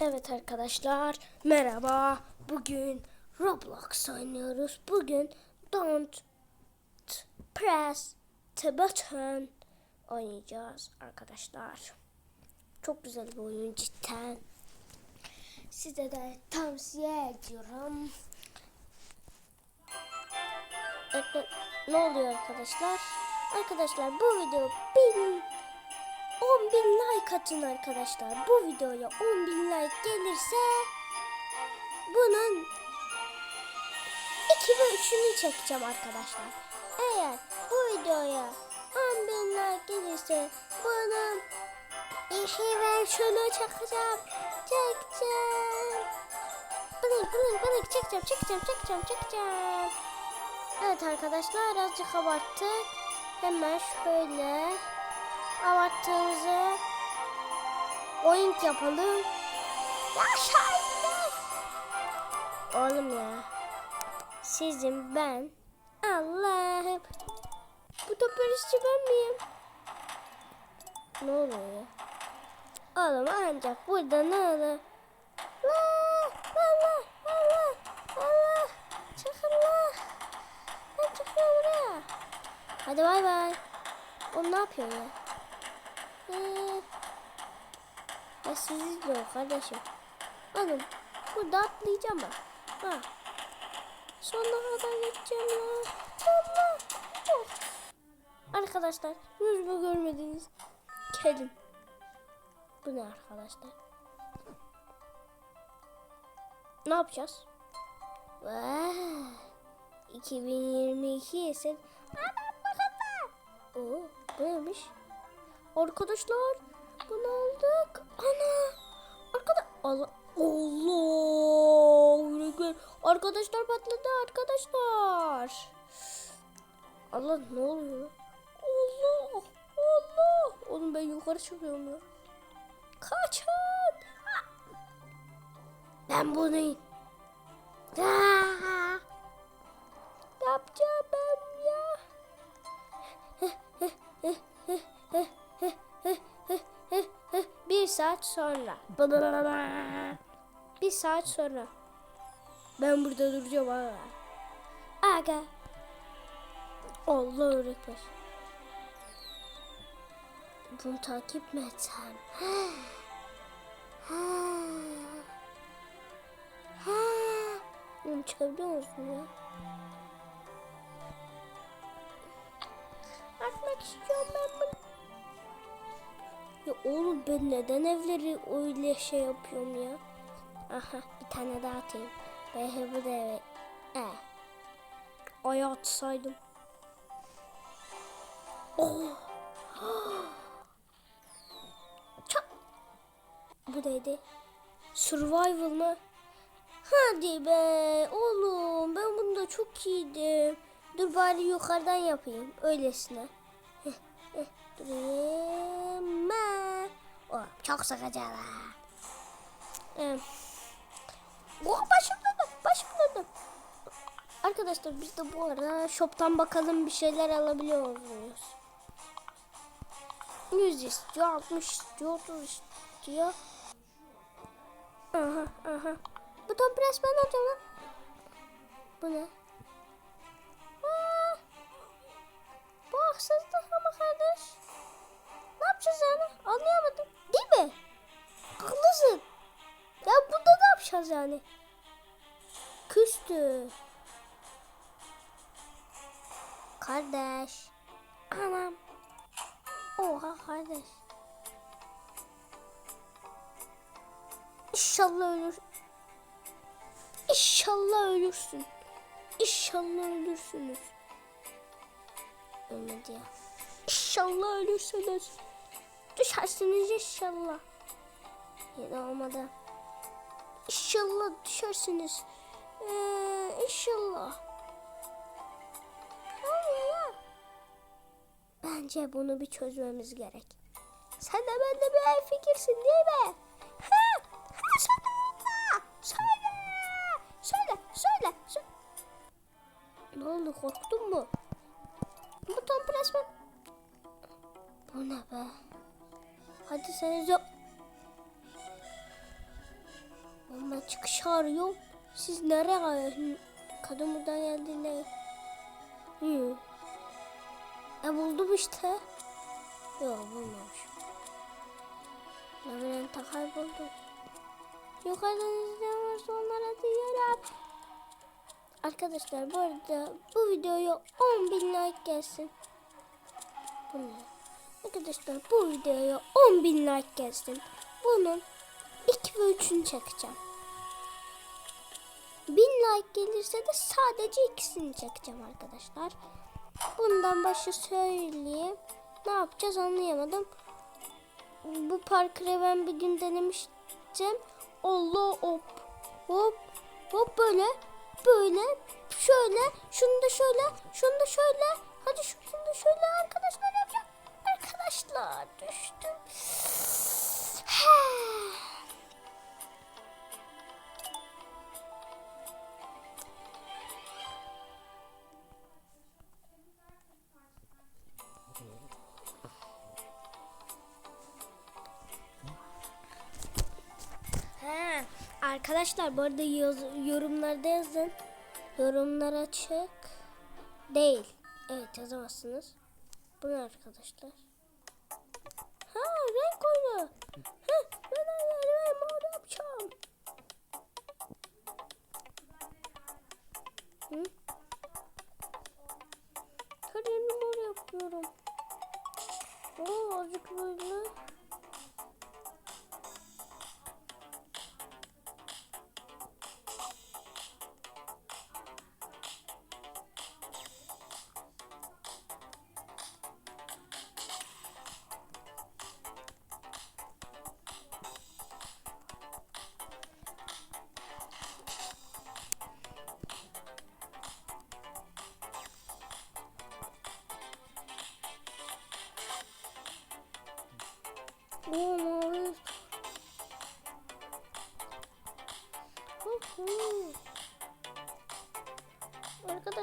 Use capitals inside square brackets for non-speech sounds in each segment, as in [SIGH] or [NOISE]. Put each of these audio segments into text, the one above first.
Evet arkadaşlar merhaba. Bugün Roblox oynuyoruz. Bugün Don't Press the Button oynayacağız arkadaşlar. Çok güzel bir oyun cidden. Size de tavsiye ediyorum. Evet, ne oluyor arkadaşlar? Arkadaşlar bu video bin 10 bin like atın arkadaşlar. Bu videoya 10 bin like gelirse bunun 2 ve 3'ünü çekeceğim arkadaşlar. Eğer bu videoya 10 bin like gelirse bunun 2 ve 3'ünü çekeceğim. Çekeceğim. Blink blink blink çekeceğim çekeceğim çekeceğim çekeceğim. Evet arkadaşlar azıcık abarttık. Hemen şöyle abarttığımızı oyun yapalım. Yaşayın. Oğlum ya. Sizin ben. Allah'ım. Bu da barışçı ben miyim? Ne oluyor? Oğlum ancak burada ne olur? La Allah Allah Allah çıkın la. Ben çıkıyorum buraya. Hadi bay bay. O ne yapıyor ya? Ya siz izliyor kardeşim. Oğlum burada atlayacağım ben. Ha. Sonuna kadar geçeceğim ya. Allah. Oh. Arkadaşlar yüzümü görmediniz. Kedim. Bu ne arkadaşlar? Ne yapacağız? Vay. 2022 ise Oo, bu neymiş? Arkadaşlar bunu aldık. Ana. Arkada Allah Allah. Arkadaşlar patladı arkadaşlar. Allah ne oluyor? Allah. Allah. Oğlum ben yukarı çıkıyorum ya. Kaçın. Ben bunu Ah! yapacağım saat sonra. Bir saat sonra. Ben burada duracağım ha. Aga. Allah öğretmen. Bunu takip mi etsem? Oğlum çıkabiliyor musun ya? Atmak istiyorum ben bunu. Ya oğlum ben neden evleri öyle şey yapıyorum ya? Aha bir tane daha atayım. Ben bu da eve. E. Aya atsaydım. Oh. [GASPS] Çak. Bu neydi? Survival mı? Hadi be oğlum ben bunda çok iyiydim. Dur bari yukarıdan yapayım öylesine. Ben. Oh, çok sıkıcı la. Ee, oh, başım döndü, başım döndü. Arkadaşlar biz de bu arada shop'tan bakalım bir şeyler alabiliyor muyuz? 100 istiyor, 60 istiyor, 30 istiyor. Aha, aha. Buton press ben alacağım lan. Bu ne? Aa, bu haksızlık ama kardeş. Yapacağız yani? Anlayamadım. Değil mi? Haklısın. Ya bunda ne yapacağız yani? Küstü. Kardeş. Anam. Oha kardeş. İnşallah ölür. İnşallah ölürsün. İnşallah ölürsünüz. Ölmedi ya. İnşallah ölürsünüz. Düşersiniz inşallah. Yine olmadı. İnşallah düşersiniz. Ee, inşallah. Ya? Bence bunu bir çözmemiz gerek. Sen de bende bir el fikirsin değil mi? Ha, ha, söyle, söyle, söyle, söyle, söyle. Ne oldu korktun mu? Buton press ben. Bu ne be? Hadi sen çıkış arıyorum. Siz nereye? Kadın buradan geldiğinde. Hı. E buldum işte. Yok bulmamışım. Labirentte kayboldum. Yukarıdan izleyen varsa onlara diyorum. Arkadaşlar bu arada bu videoya 10 bin like gelsin. Bu ne? Arkadaşlar bu videoya 10 bin like gelsin. Bunun 2 ve 3'ünü çekeceğim. 1000 like gelirse de sadece ikisini çekeceğim arkadaşlar. Bundan başa söyleyeyim. Ne yapacağız anlayamadım. Bu parkuru ben bir gün denemiştim. Allah hop hop hop böyle böyle şöyle şunu da şöyle şunu da şöyle hadi şunu da şöyle arkadaşlar yapacağım. Arkadaşlar düştüm. Arkadaşlar bu arada yaz- yorumlarda yazın. Yorumlar açık. Değil. Evet yazamazsınız. Bu ne arkadaşlar? Ha renk oyunu. Ha ben ayarı mor yapacağım. Hı?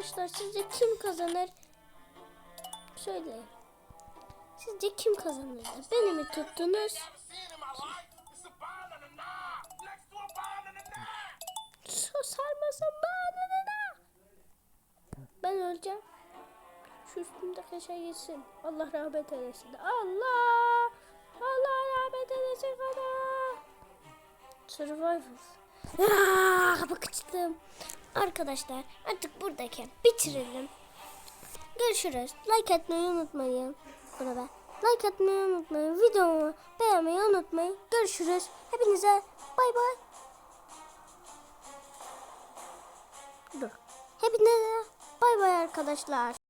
Arkadaşlar sizce kim kazanır? Söyleyin. Sizce kim kazanır? Beni mi tuttunuz? seeing in my life. It's a ball and a knob next to a ball and a knob. Susar mısın bana? Ben öleceğim. Şu üstümdeki şey gitsin. Allah rahmet eylesin. Allah! Allah rahmet eylesin bana. Survival. Aa, bakıştım. Arkadaşlar artık buradayken bitirelim. Görüşürüz. Like atmayı unutmayın. Burada. Like atmayı unutmayın. Videomu beğenmeyi unutmayın. Görüşürüz. Hepinize bay bay. Dur. Hepinize bay bay arkadaşlar.